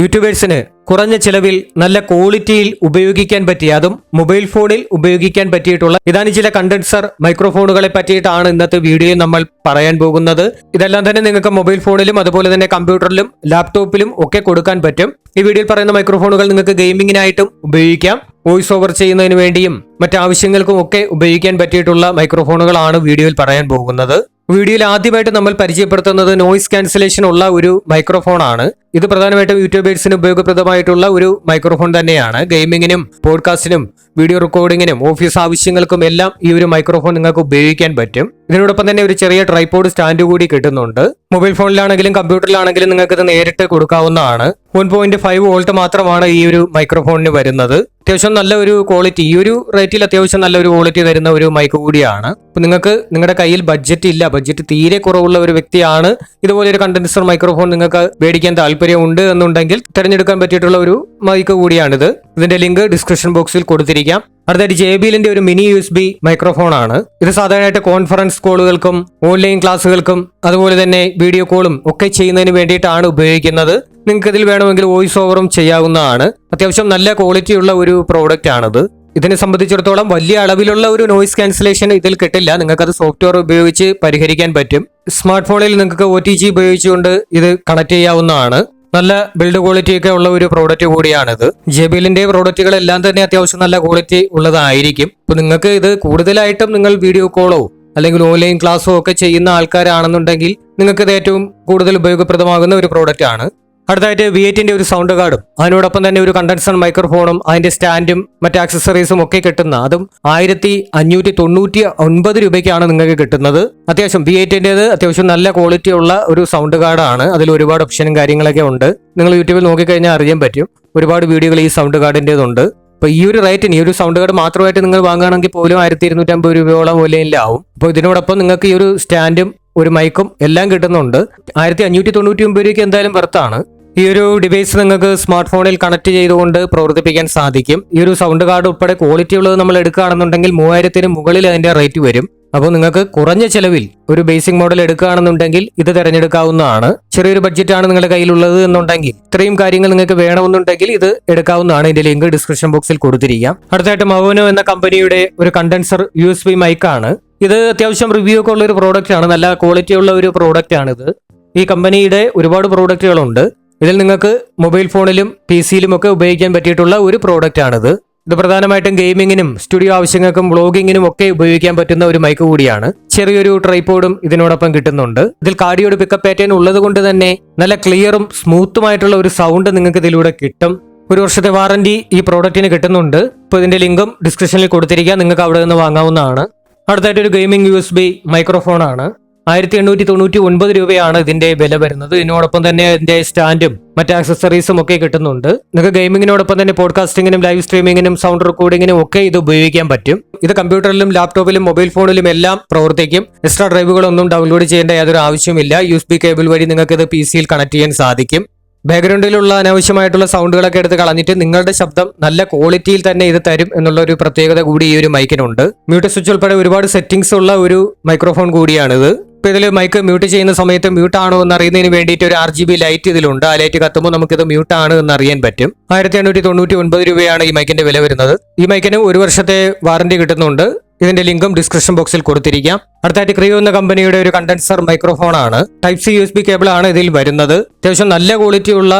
യൂട്യൂബേഴ്സിന് കുറഞ്ഞ ചിലവിൽ നല്ല ക്വാളിറ്റിയിൽ ഉപയോഗിക്കാൻ പറ്റിയ അതും മൊബൈൽ ഫോണിൽ ഉപയോഗിക്കാൻ പറ്റിയിട്ടുള്ള ഇതാണ് ചില കണ്ടൻസർ മൈക്രോഫോണുകളെ പറ്റിയിട്ടാണ് ഇന്നത്തെ വീഡിയോ നമ്മൾ പറയാൻ പോകുന്നത്. ഇതെല്ലാം തന്നെ നിങ്ങൾക്ക് മൊബൈൽ ഫോണിലും അതുപോലെ തന്നെ കമ്പ്യൂട്ടറിലും ലാപ്ടോപ്പിലും ഒക്കെ കൊടുക്കാൻ പറ്റും. ഈ വീഡിയോയിൽ പറയുന്ന മൈക്രോഫോണുകൾ നിങ്ങൾക്ക് ഗെയിമിങ്ങിനായിട്ടും ഉപയോഗിക്കാം. വോയിസ് ഓവർ ചെയ്യുന്നതിന് വേണ്ടിയും മറ്റാവശ്യങ്ങൾക്കും ഒക്കെ ഉപയോഗിക്കാൻ പറ്റിയിട്ടുള്ള മൈക്രോഫോണുകളാണ് വീഡിയോയിൽ പറയാൻ പോകുന്നത്. വീഡിയോയിൽ ആദ്യമായിട്ട് നമ്മൾ പരിചയപ്പെടുത്തുന്നത് നോയിസ് ക്യാൻസലേഷൻ ഉള്ള ഒരു മൈക്രോഫോൺ ആണ് ഇത് പ്രധാനമായിട്ടും യൂട്യൂബേഴ്സിന് ഉപയോഗപ്രദമായിട്ടുള്ള ഒരു മൈക്രോഫോൺ തന്നെയാണ്. ഗെയിമിങ്ങിനും പോഡ്കാസ്റ്റിനും വീഡിയോ റെക്കോർഡിങ്ങിനും ഓഫീസ് ആവശ്യങ്ങൾക്കും എല്ലാം ഈ ഒരു മൈക്രോഫോൺ നിങ്ങൾക്ക് ഉപയോഗിക്കാൻ പറ്റും. ഇതിനോടൊപ്പം തന്നെ ഒരു ചെറിയ ട്രൈപോഡ് സ്റ്റാൻഡ് കൂടി കിട്ടുന്നുണ്ട്. മൊബൈൽ ഫോണിലാണെങ്കിലും കമ്പ്യൂട്ടറിലാണെങ്കിലും നിങ്ങൾക്ക് ഇത് നേരിട്ട് കൊടുക്കാവുന്നതാണ്. വൺ പോയിന്റ് ഫൈവ് വോൾട്ട് മാത്രമാണ് ഈ ഒരു മൈക്രോഫോണിന് വരുന്നത്. അത്യാവശ്യം നല്ല ഒരു ക്വാളിറ്റി ഈ ഒരു റേറ്റിൽ അത്യാവശ്യം നല്ല ഒരു ക്വാളിറ്റി തരുന്ന ഒരു മൈക്ക് കൂടിയാണ്. അപ്പൊ നിങ്ങൾക്ക് നിങ്ങളുടെ കയ്യിൽ ബഡ്ജറ്റ് ഇല്ല. ബഡ്ജറ്റ് തീരെ കുറവുള്ള ഒരു വ്യക്തിയാണ് ഇതുപോലെ ഒരു കണ്ടൻസർ മൈക്രോഫോൺ നിങ്ങൾക്ക് മേടിക്കാൻ താല്പര്യമുണ്ട് എന്നുണ്ടെങ്കിൽ തിരഞ്ഞെടുക്കാൻ പറ്റിയിട്ടുള്ള ഒരു മൈക്ക് കൂടിയാണിത്. ഇതിന്റെ ലിങ്ക് ഡിസ്ക്രിപ്ഷൻ ബോക്സിൽ കൊടുത്തിരിക്കാം. അടുത്തായിട്ട് ജെ ബിലിന്റെ ഒരു mini U S B microphone ആണ്. ഇത് സാധാരണയായിട്ട് കോൺഫറൻസ് കോളുകൾക്കും ഓൺലൈൻ ക്ലാസ്സുകൾക്കും അതുപോലെ തന്നെ വീഡിയോ കോളും ഒക്കെ ചെയ്യുന്നതിന് വേണ്ടിയിട്ടാണ് ഉപയോഗിക്കുന്നത്. നിങ്ങൾക്ക് ഇതിൽ വേണമെങ്കിൽ വോയിസ് ഓവറും ചെയ്യാവുന്നതാണ്. അത്യാവശ്യം നല്ല ക്വാളിറ്റി ഉള്ള ഒരു പ്രോഡക്റ്റ് ആണിത്. ഇതിനെ സംബന്ധിച്ചിടത്തോളം വലിയ അളവിലുള്ള ഒരു നോയിസ് ക്യാൻസലേഷൻ ഇതിൽ കിട്ടില്ല. നിങ്ങൾക്ക് അത് സോഫ്റ്റ്വെയർ ഉപയോഗിച്ച് പരിഹരിക്കാൻ പറ്റും. സ്മാർട്ട് ഫോണിൽ നിങ്ങൾക്ക് ഒ ടി ജി ഉപയോഗിച്ചുകൊണ്ട് ഇത് കണക്ട് ചെയ്യാവുന്നതാണ്. നല്ല ബിൽഡ് ക്വാളിറ്റി ഒക്കെ ഉള്ള ഒരു പ്രോഡക്റ്റ് കൂടിയാണിത്. ജെബിലിന്റെ പ്രോഡക്റ്റുകളെല്ലാം തന്നെ അത്യാവശ്യം നല്ല ക്വാളിറ്റി ഉള്ളതായിരിക്കും. അപ്പൊ നിങ്ങൾക്ക് ഇത് കൂടുതലായിട്ടും നിങ്ങൾ വീഡിയോ കോളോ അല്ലെങ്കിൽ ഓൺലൈൻ ക്ലാസ്സോ ഒക്കെ ചെയ്യുന്ന ആൾക്കാരാണെന്നുണ്ടെങ്കിൽ നിങ്ങൾക്ക് ഇത് ഏറ്റവും കൂടുതൽ ഉപയോഗപ്രദമാകുന്ന ഒരു പ്രോഡക്റ്റ് ആണ്. അടുത്തായിട്ട് വി എയ്റ്റിന്റെ ഒരു സൗണ്ട് കാർഡും അതിനോടൊപ്പം തന്നെ ഒരു കണ്ടൻസർ മൈക്രോഫോണും അതിന്റെ സ്റ്റാൻഡും മറ്റ് ആക്സസറീസും ഒക്കെ കിട്ടുന്ന അതും ആയിരത്തി അഞ്ഞൂറ്റി തൊണ്ണൂറ്റി ഒൻപത് രൂപയ്ക്കാണ് നിങ്ങൾക്ക് കിട്ടുന്നത്. അത്യാവശ്യം വി എയ്റ്റിന്റെത് അത്യാവശ്യം നല്ല ക്വാളിറ്റി ഉള്ള ഒരു സൗണ്ട് കാർഡാണ് അതിൽ ഒരുപാട് ഓപ്ഷനും കാര്യങ്ങളൊക്കെ ഉണ്ട്. നിങ്ങൾ യൂട്യൂബിൽ നോക്കിക്കഴിഞ്ഞാൽ അറിയാൻ പറ്റും. ഒരുപാട് വീഡിയോകൾ ഈ സൗണ്ട് കാർഡിന്റെതുണ്ട് അപ്പൊ ഈ ഒരു റേറ്റിന് ഈ ഒരു സൗണ്ട് കാർഡ് മാത്രമായിട്ട് നിങ്ങൾ വാങ്ങുകയാണെങ്കിൽ പോലും ആയിരത്തി ഇരുന്നൂറ്റമ്പത് രൂപയോളം വിലയിലാവും അപ്പോൾ ഇതിനോടൊപ്പം നിങ്ങൾക്ക് ഈ ഒരു സ്റ്റാൻഡും ഒരു മൈക്കും എല്ലാം കിട്ടുന്നുണ്ട്. ആയിരത്തി അഞ്ഞൂറ്റി തൊണ്ണൂറ്റി ഒമ്പത് രൂപയ്ക്ക് എന്തായാലും വർത്താണ് ഈ ഒരു ഡിവൈസ് നിങ്ങൾക്ക് സ്മാർട്ട് ഫോണിൽ കണക്ട് ചെയ്തുകൊണ്ട് പ്രവർത്തിപ്പിക്കാൻ സാധിക്കും. ഈ ഒരു സൗണ്ട് കാർഡ് ഉൾപ്പെടെ ക്വാളിറ്റി ഉള്ളത് നമ്മൾ എടുക്കുകയാണെന്നുണ്ടെങ്കിൽ മൂവായിരത്തിന് മുകളിൽ അതിന്റെ റേറ്റ് വരും. അപ്പോൾ നിങ്ങൾക്ക് കുറഞ്ഞ ചെലവിൽ ഒരു ബേസിക് മോഡൽ എടുക്കുകയാണെന്നുണ്ടെങ്കിൽ ഇത് തിരഞ്ഞെടുക്കാവുന്നതാണ്. ചെറിയൊരു ബഡ്ജറ്റാണ് നിങ്ങളുടെ കയ്യിലുള്ളത് എന്നുണ്ടെങ്കിൽ ഇത്രയും കാര്യങ്ങൾ നിങ്ങൾക്ക് വേണമെന്നുണ്ടെങ്കിൽ ഇത് എടുക്കാവുന്നതാണ്. ഇതിന്റെ ലിങ്ക് ഡിസ്ക്രിപ്ഷൻ ബോക്സിൽ കൊടുത്തിരിക്കാം. അടുത്തായിട്ട് മവനോ എന്ന കമ്പനിയുടെ ഒരു കണ്ടൻസർ യു എസ് ബി മൈക്കാണ് ഇത് അത്യാവശ്യം റിവ്യൂ ഒക്കെ ഉള്ള ഒരു പ്രോഡക്റ്റ് ആണ്. നല്ല ക്വാളിറ്റി ഉള്ള ഒരു പ്രോഡക്റ്റ് ആണ് ഇത് ഈ കമ്പനിയുടെ ഒരുപാട് പ്രോഡക്റ്റുകളുണ്ട് ഇതിൽ നിങ്ങൾക്ക് മൊബൈൽ ഫോണിലും പി സിയിലും ഒക്കെ ഉപയോഗിക്കാൻ പറ്റിയിട്ടുള്ള ഒരു പ്രോഡക്റ്റ് ആണിത് ഇത് പ്രധാനമായിട്ടും ഗെയിമിങ്ങിനും സ്റ്റുഡിയോ ആവശ്യങ്ങൾക്കും വ്ളോഗിങ്ങിനും ഒക്കെ ഉപയോഗിക്കാൻ പറ്റുന്ന ഒരു മൈക്ക് കൂടിയാണ്. ചെറിയൊരു ട്രൈപോഡും ഇതിനോടൊപ്പം കിട്ടുന്നുണ്ട്. ഇതിൽ കാർഡിയോട് പിക്കപ്പ് പാറ്റേൺ ഉള്ളത് കൊണ്ട് തന്നെ നല്ല ക്ലിയറും സ്മൂത്തുമായിട്ടുള്ള ഒരു സൗണ്ട് നിങ്ങൾക്ക് ഇതിലൂടെ കിട്ടും. ഒരു വർഷത്തെ വാറന്റി ഈ പ്രോഡക്റ്റിന് കിട്ടുന്നുണ്ട്. ഇപ്പൊ ഇതിന്റെ ലിങ്കും ഡിസ്ക്രിപ്ഷനിൽ കൊടുത്തിരിക്കുക നിങ്ങൾക്ക് അവിടെ നിന്ന് വാങ്ങാവുന്നതാണ്. അടുത്തായിട്ട് ഒരു gaming U S B microphone ആണ്. ആയിരത്തി എണ്ണൂറ്റി തൊണ്ണൂറ്റി ഒൻപത് രൂപയാണ് ഇതിന്റെ വില വരുന്നത്. ഇതിനോടൊപ്പം തന്നെ ഇതിന്റെ സ്റ്റാൻഡും മറ്റ് ആക്സസറീസും ഒക്കെ കിട്ടുന്നുണ്ട്. നിങ്ങൾക്ക് ഗെയിമിങ്ങിനോടൊപ്പം തന്നെ പോഡ്കാസ്റ്റിംഗിനും ലൈവ് സ്ട്രീമിങ്ങിനും സൗണ്ട് റെക്കോർഡിങ്ങിനും ഒക്കെ ഇത് ഉപയോഗിക്കാൻ പറ്റും. ഇത് കമ്പ്യൂട്ടറിലും ലാപ്ടോപ്പിലും മൊബൈൽ ഫോണിലും എല്ലാം പ്രവർത്തിക്കും. എക്സ്ട്രാ ഡ്രൈവുകളൊന്നും ഡൗൺലോഡ് ചെയ്യേണ്ട യാതൊരു ആവശ്യമില്ല യു എസ് ബി കേബിൾ വഴി നിങ്ങൾക്ക് ഇത് പി സിയിൽ കണക്ട് ചെയ്യാൻ സാധിക്കും. ബാക്ക്ഗ്രൗണ്ടിലുള്ള അനാവശ്യമായിട്ടുള്ള സൗണ്ടുകളൊക്കെ എടുത്ത് കളഞ്ഞിട്ട് നിങ്ങളുടെ ശബ്ദം നല്ല ക്വാളിറ്റിയിൽ തന്നെ ഇത് തരും എന്നുള്ള ഒരു പ്രത്യേകത കൂടി ഈ ഒരു മൈക്കിനുണ്ട് മ്യൂട്ട് സ്വിച്ച് ഉൾപ്പെടെ ഒരുപാട് സെറ്റിംഗ്സ് ഉള്ള ഒരു മൈക്രോഫോൺ കൂടിയാണിത്. ഇപ്പൊ ഇതിൽ മൈക്ക് മ്യൂട്ട് ചെയ്യുന്ന സമയത്ത് മ്യൂട്ട് ആണോ എന്ന് അറിയുന്നതിന് വേണ്ടിയിട്ട് ഒരു ആർ ജി ബി ലൈറ്റ് ഇതിലുണ്ട്. ആ ലൈറ്റ് കത്തുമ്പോൾ നമുക്കിത് മ്യൂട്ട് ആണ് എന്ന് അറിയാൻ പറ്റും. ആയിരത്തി എണ്ണൂറ്റി തൊണ്ണൂറ്റി ഒൻപത് രൂപയാണ് ഈ മൈക്കിന്റെ വില വരുന്നത്. ഈ മൈക്കിന് ഒരു വർഷത്തെ വാറന്റി കിട്ടുന്നുണ്ട്. ഇതിന്റെ ലിങ്കും ഡിസ്ക്രിപ്ഷൻ ബോക്സിൽ കൊടുത്തിരിക്കാം. അടുത്തായിട്ട് ക്രിയോ എന്ന കമ്പനിയുടെ ഒരു കണ്ടൻസർ മൈക്രോഫോൺ ആണ്. Type C U S B cable ആണ് ഇതിൽ വരുന്നത്. അത്യാവശ്യം നല്ല ക്വാളിറ്റി ഉള്ള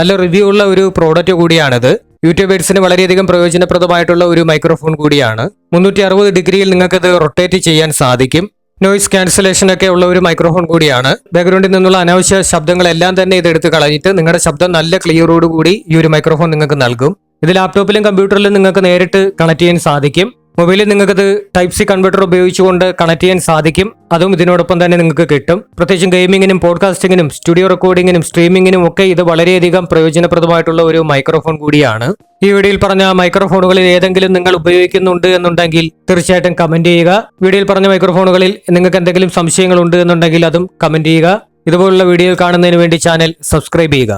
നല്ല റിവ്യൂ ഉള്ള ഒരു പ്രോഡക്റ്റ് കൂടിയാണിത്. യൂട്യൂബേഴ്സിന് വളരെയധികം പ്രയോജനപ്രദമായിട്ടുള്ള ഒരു മൈക്രോഫോൺ കൂടിയാണ്. മുന്നൂറ്റി അറുപത് ഡിഗ്രിയിൽ നിങ്ങൾക്ക് ഇത് റൊട്ടേറ്റ് ചെയ്യാൻ സാധിക്കും. നോയിസ് ക്യാൻസലേഷൻ ഒക്കെ ഉള്ള ഒരു മൈക്രോഫോൺ കൂടിയാണ്. ബാക്ക്ഗ്രൗണ്ടിൽ നിന്നുള്ള അനാവശ്യ ശബ്ദങ്ങളെല്ലാം തന്നെ ഇത് എടുത്ത് കളഞ്ഞിട്ട് നിങ്ങളുടെ ശബ്ദം നല്ല ക്ലിയറോടുകൂടി ഈ ഒരു മൈക്രോഫോൺ നിങ്ങൾക്ക് നൽകും. ഇത് ലാപ്ടോപ്പിലും കമ്പ്യൂട്ടറിലും നിങ്ങൾക്ക് നേരിട്ട് കണക്ട് ചെയ്യാൻ സാധിക്കും. മൊബൈലിൽ നിങ്ങൾക്കത് ടൈപ്പ് സി കൺവെർട്ടർ ഉപയോഗിച്ചുകൊണ്ട് കണക്ട് ചെയ്യാൻ സാധിക്കും. അതും ഇതിനോടൊപ്പം തന്നെ നിങ്ങൾക്ക് കിട്ടും. പ്രത്യേകിച്ചും ഗെയിമിങ്ങിനും പോഡ്കാസ്റ്റിങ്ങിനും സ്റ്റുഡിയോ റെക്കോർഡിങ്ങിനും സ്ട്രീമിങ്ങിനും ഒക്കെ ഇത് വളരെയധികം പ്രയോജനപ്രദമായിട്ടുള്ള ഒരു മൈക്രോഫോൺ കൂടിയാണ്. ഈ വീഡിയോയിൽ പറഞ്ഞ മൈക്രോഫോണുകളിൽ ഏതെങ്കിലും നിങ്ങൾ ഉപയോഗിക്കുന്നുണ്ട് എന്നുണ്ടെങ്കിൽ തീർച്ചയായിട്ടും കമന്റ് ചെയ്യുക. വീഡിയോയിൽ പറഞ്ഞ മൈക്രോഫോണുകളിൽ നിങ്ങൾക്ക് എന്തെങ്കിലും സംശയങ്ങൾ ഉണ്ട് എന്നുണ്ടെങ്കിൽ അതും കമന്റ് ചെയ്യുക. ഇതുപോലുള്ള വീഡിയോ കാണുന്നതിന് വേണ്ടി ചാനൽ സബ്സ്ക്രൈബ് ചെയ്യുക.